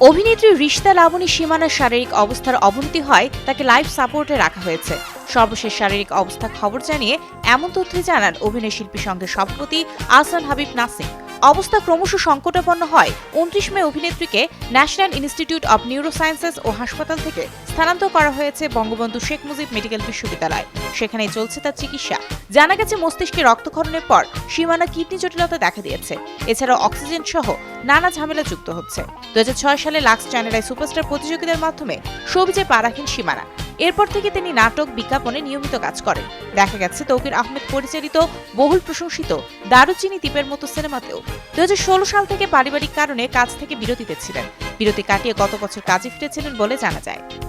অভিনেত্রী রিশতা লাবণী সীমানার শারীরিক অবস্থার অবনতি হয়, তাকে লাইফ সাপোর্টে রাখা হয়েছে। সর্বশেষ শারীরিক অবস্থা খবর জানিয়ে এমন তথ্য জানান অভিনয় শিল্পী সংঘের সভাপতি আহসান হাবিব নাসিম। অবস্থা ক্রমশ সংকটাপন্ন হয়। উনত্রিশ মে অভিনেত্রীকে ন্যাশনাল ইনস্টিটিউট অব নিউরোসায়েন্সেস ও হাসপাতাল থেকে স্থানান্তর করা হয়েছে বঙ্গবন্ধু শেখ মুজিব মেডিকেল বিশ্ববিদ্যালয়। সেখানেই চলছে তার চিকিৎসা। জানা গেছে, মস্তিষ্কে রক্তক্ষরণের পর সীমানা কিডনি জটিলতা দেখা দিয়েছে। এছাড়াও অক্সিজেন সহ নানা ঝামেলা যুক্ত হচ্ছে। দু হাজার ছয় সালে লাক্স চ্যানেলায় সুপারস্টার প্রতিযোগিতার মাধ্যমে সবিজে পা রাখেন সীমানা। এরপর থেকে তিনি নাটক বিজ্ঞাপনে নিয়মিত কাজ করেন। দেখা গেছে তৌকির আহমেদ পরিচালিত বহুল প্রশংসিত দারুচিনি দ্বীপের মতো সিনেমাতেও দুই হাজার ষোলো সাল থেকে পারিবারিক কারণে কাজ থেকে বিরতিতে ছিলেন। বিরতি কাটিয়ে গত বছর কাজে ফিরেছিলেন বলে জানা যায়।